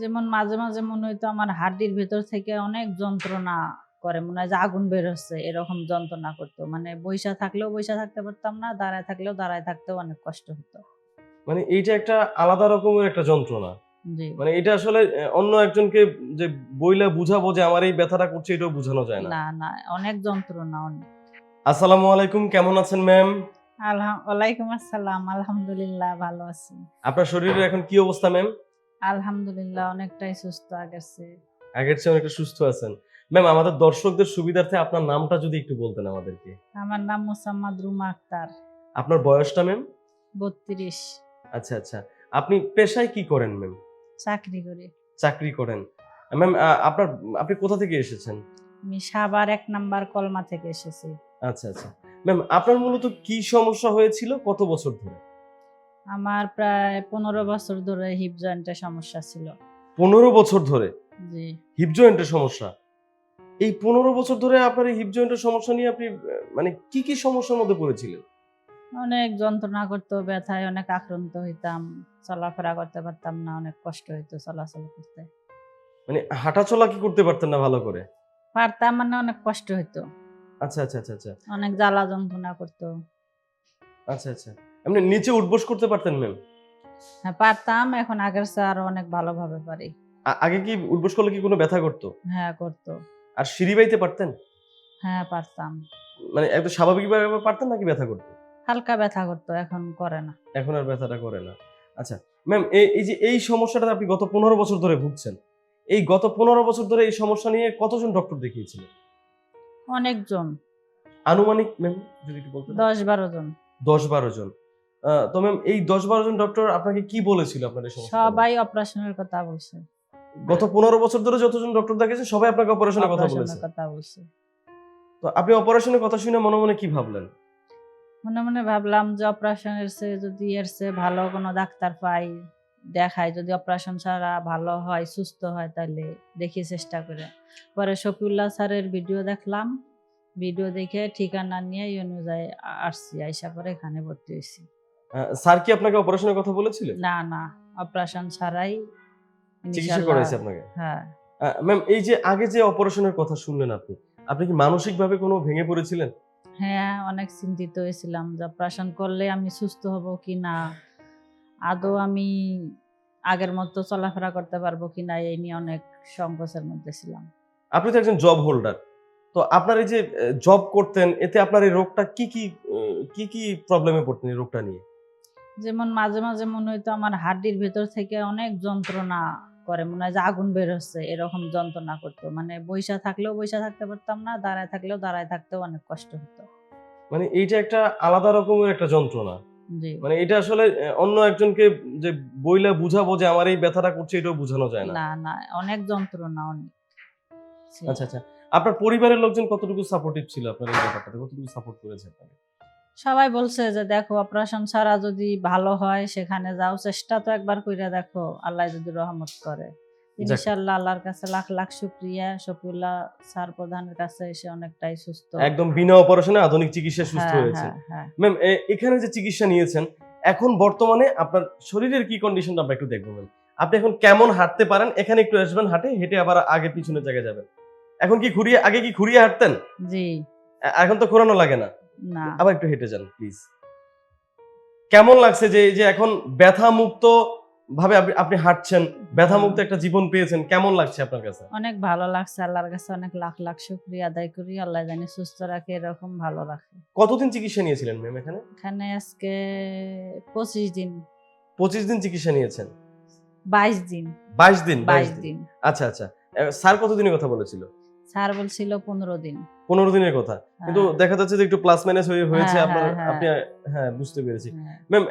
যেমন মাঝে মাঝে মনে হইতো আমার হাড্ডির ভেতর থেকে অনেক যন্ত্রণা করে মনে হয় যে আগুন বের হচ্ছে এরকম যন্ত্রণা করতো। মানে বৈশা থাকলেও বৈশা থাকতে পারতাম না দাঁড়ায় থাকলেও দাঁড়ায় থাকতেও অনেক কষ্ট হতো। মানে এইটা একটা আলাদা রকমের একটা যন্ত্রণা। মানে এটা আসলে অন্য একজনকে যে বইলা বুঝাবো যে আমার এই ব্যথাটা করছে এটাও বোঝানো যায় না। না না অনেক যন্ত্রণা অনেক। আসসালামু আলাইকুম কেমন আছেন ম্যাম? আলহাম ওয়ালাইকুম আসসালাম আলহামদুলিল্লাহ ভালো আছি। আপনার শরীরের এখন কি অবস্থা ম্যাম? আলহামদুলিল্লাহ অনেকটাই সুস্থ আগেছে আগের চেয়ে অনেকটা সুস্থ আছেন। ম্যাম আমাদের দর্শকদের সুবিধার্থে আপনার নামটা যদি একটু বলতেন আমাদেরকে। আমার নাম মোসাম্মদ রুমা আক্তার। আপনার বয়সটা ম্যাম বত্রিশ। আচ্ছা আচ্ছা। আপনি পেশায় কি করেন ম্যাম চাকরি করি। চাকরি করেন। ম্যাম আপনার আপনি কোথা থেকে এসেছেন? আমি সাবার এক নাম্বার কলমা থেকে এসেছি। আচ্ছা আচ্ছা। ম্যাম আপনার মূলত কি সমস্যা হয়েছিল কত বছর ধরে? আমার প্রায় পনেরো বছর ধরে হিপ জয়েন্টের সমস্যা ছিল। পনেরো বছর ধরে? জি। হিপ জয়েন্টের সমস্যা? এই পনেরো বছর ধরে আপনার হিপ জয়েন্টের সমস্যা নিয়ে আপনি মানে কি কি সমস্যার মধ্যে পড়েছিলেন? অনেক যন্ত্রণা করতো ব্যথায় অনেক আক্রান্ত হইতাম চলাফেরা করতে পারতাম না অনেক কষ্ট হইতো চলাচল করতে। মানে হাঁটাচলা কি করতে পারতেন না ভালো করে? পারতাম মানে অনেক কষ্ট হইতো। আচ্ছা আচ্ছা আচ্ছা আচ্ছা। অনেক জ্বালা যন্ত্রণা করতো। আচ্ছা আচ্ছা। আপনি নিচে উঠবোস করতে পারতেন ম্যাম? হ্যাঁ পারতাম এখন আগের চেয়ে আরও অনেক ভালোভাবে পারি। আগে কি উঠবস করলে কি কোনো ব্যথা করতো? হ্যাঁ করতো। আর সিঁড়ি বাইতে পারতেন? হ্যাঁ পারতাম। মানে একদম স্বাভাবিকভাবে পারতেন নাকি ব্যথা করতো? হালকা ব্যথা করতো এখন করে না। এখন আর ব্যথাটা করে না। আচ্ছা ম্যাম এই যে এই সমস্যাটা আপনি গত পনেরো বছর ধরে ভুগছেন এই গত পনেরো বছর ধরে এই সমস্যা নিয়ে কতজন ডক্টর দেখিয়েছিলেন? অনেকজন। আনুমানিক ম্যাম যদি একটু বলতেন। দশ বারো জন। দশ বারো জন। তো ম্যাম এই দশ বারো জন ডক্টর আপনাকে কি বলেছিল আপনার? সবাই অপারেশনের কথা বলছে। গত পনেরো বছর ধরে যতজন ডক্টর দেখেছেন সবাই আপনাকে অপারেশনের কথা বলেছে। কথা বলছে। তো আপনি অপারেশনের কথা শুনে মনে মনে কি ভাবলেন? মনে মনে ভাবলাম যে অপারেশনের চেয়ে যদি এর চেয়ে ভালো কোনো ডাক্তার পাই দেখাই। যদি অপারেশন ছাড়া ভালো হয় সুস্থ হয় তাহলে দেখি চেষ্টা করে। পরে শফিউল্লাহ স্যারের ভিডিও দেখলাম। ভিডিও দেখে ঠিকানা নিয়ে অনুযায়ী আসছি আইসা পরে এখানে ভর্তি হয়েছি। স্যার কি আপনাকে অপারেশনের কথা বলেছিলেন? না না অপারেশন ছাড়াই চিকিৎসা করাইছে আপনাকে? হ্যাঁ। ম্যাম এই যে আগে যে অপারেশনের কথা শুনলেন আপনি আপনি কি মানসিক ভাবে কোনো ভেঙে পড়েছিলেন? হ্যাঁ অনেক চিন্তিত হয়েছিলাম যে অপারেশন করলে আমি সুস্থ হব কি না? আদৌ আমি আগের মতো চলাফেরা করতে পারব কি না? এই নিয়ে অনেক সংকোচের মধ্যে ছিলাম। আপনি তো একজন জব হোল্ডার তো আপনার এই যে জব করতেন এতে আপনার এই রোগটা কি কি কি কি প্রবলেমে পড়তেন এই রোগটা নিয়ে? যেমন মাঝে মাঝে মনে হইতো আমার হাড্ডির ভেতর থেকে অনেক যন্ত্রণা করে মনে হয় যে আগুন বের হচ্ছে এরকম যন্ত্রণা করতো। মানে বৈশা থাকলেও বৈশা থাকতে পারতাম না দাঁড়ায় থাকলেও দাঁড়ায় থাকতেও অনেক কষ্ট হতো। মানে এইটা একটা আলাদা রকমের একটা যন্ত্রণা। মানে এটা আসলে অন্য একজনকে যে বইলা বুঝাবো যে আমার এই ব্যথাটা করছে এটাও বোঝানো যায় না। না না অনেক যন্ত্রণা অনেক। আচ্ছা আচ্ছা। আপনার পরিবারের লোকজন কতটুকু সাপোর্টিভ ছিল আপনার এই ব্যাপারটাতে? কতটুকু সাপোর্ট করেছে আপনাকে? সবাই বলছে যে দেখো অপারেশন ছাড়া যদি ভালো হয় সেখানে যাও। চেষ্টা তো একবার কইরা দেখো আল্লাহ যদি রহমত করে। আল্লাহর কাছে লাখ লাখ শুক্রিয়া। শফিউল্লাহ স্যার প্রধানের কাছে এসে অনেকটাই সুস্থ। একদম বিনা অপারেশনে আধুনিক চিকিৎসা সুস্থ হ্যাঁ, হয়েছে। হ্যাঁ, হ্যাঁ। ম্যাম এখানে যে চিকিৎসা নিয়েছেন এখন বর্তমানে আপনার শরীরের কি কন্ডিশনটা আমরা একটু দেখব ম্যাম আপনি এখন কেমন হাঁটতে পারেন? এখানে একটু আসবেন হাঁটে হেঁটে আবার আগে পিছনের জায়গায় যাবেন। এখন কি ঘুরিয়ে আগে কি ঘুরিয়ে হাঁটতেন? জি। এখন তো ঘোরানো লাগে না। না। আবার একটু হেঁটে যান প্লিজ কেমন লাগছে যে এই যে এখন ব্যথা মুক্ত ভাবে আপনি- আপনি হাঁটছেন ব্যথা মুক্ত একটা জীবন পেয়েছেন কেমন লাগছে আপনার কাছে? অনেক ভালো লাগছে আল্লাহর কাছে অনেক লাখ লাখ শুক্রিয়া আদায় করি আল্লাহ জানি সুস্থ রাখে এরকম ভালো রাখে। কতদিন চিকিৎসা নিয়েছিলেন ম্যাম এখানে? এখানে আজকে পঁচিশ দিন। পঁচিশ দিন চিকিৎসা নিয়েছেন? বাইশ দিন। বাইশ দিন বাইশ দিন। আচ্ছা আচ্ছা। স্যার কতদিনের কথা বলেছিল? স্যার বলছিল পনেরো দিন। পনেরো দিনের কথা। কিন্তু হ্যাঁ, দেখা যাচ্ছে যে একটু প্লাস মাইনাস হয়ে হয়েছে হ্যাঁ, আপনার হ্যাঁ, হ্যাঁ। আপনি হ্যাঁ বুঝতে পেরেছি। ম্যাম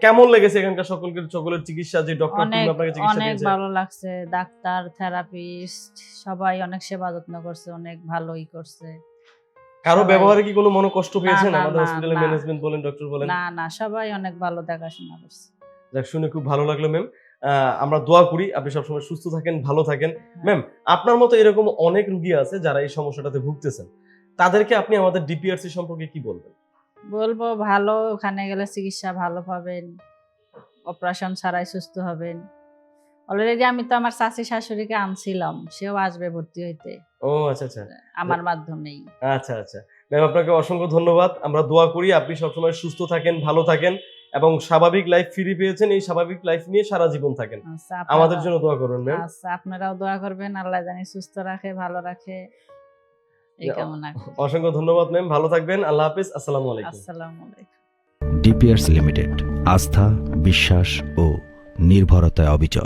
কেমন লেগেছে এখানকার সকলকে সকলের চিকিৎসা যে ডক্টর অনেক আপনাকে চিকিৎসা অনেক ভালো লাগছে ডাক্তার থেরাপিস্ট সবাই অনেক সেবা যত্ন করছে অনেক ভালোই করছে। কারও ব্যবহারে কি কোনো মনে কষ্ট পেয়েছেন? না, আমাদের হসপিটালের ম্যানেজমেন্ট বলেন ডক্টর বলেন। না না সবাই অনেক ভালো দেখাশোনা করছে। যাক শুনে খুব ভালো লাগল ম্যাম আমরা দোয়া করি। আপনি সবসময় সুস্থ থাকেন ভালো থাকেন। ম্যাম আপনার মতো এরকম অনেক রুগী আছে যারা এই সমস্যাটাতে ভুগতেছেন। তাদেরকে আপনি আমাদের ডিপিআরসি সম্পর্কে কি বলবেন? বলব ভালো ওখানে গেলে চিকিৎসা ভালো পাবেন। অপারেশন ছাড়াই সুস্থ হবেন। অলরেডি আমি তো আমার চাচি শাশুড়িকে আনছিলাম। সেও আসবে ভর্তি হইতে। ও আচ্ছা আচ্ছা। আমার মাধ্যমেই। আচ্ছা আচ্ছা। ম্যাম আপনাকে অসংখ্য ধন্যবাদ। আমরা দোয়া করি আপনি সবসময় সুস্থ থাকেন ভালো থাকেন। এবং স্বাভাবিক লাইফ ফিরে পেয়েছেন এই স্বাভাবিক লাইফ নিয়ে সারা জীবন থাকেন। আচ্ছা, আমাদের জন্য দোয়া করবেন ম্যাম আচ্ছা আপনারাও দোয়া করবেন আল্লাহ জানি সুস্থ রাখে ভালো রাখে। এই যা- কামনা করি। অসংখ্য ধন্যবাদ ম্যাম ভালো থাকবেন আল্লাহ হাফিজ আসসালামু আলাইকুম। আসসালামু আলাইকুম। ডিপিআরস লিমিটেড আস্থা বিশ্বাস ও নির্ভরতায় অবিচল।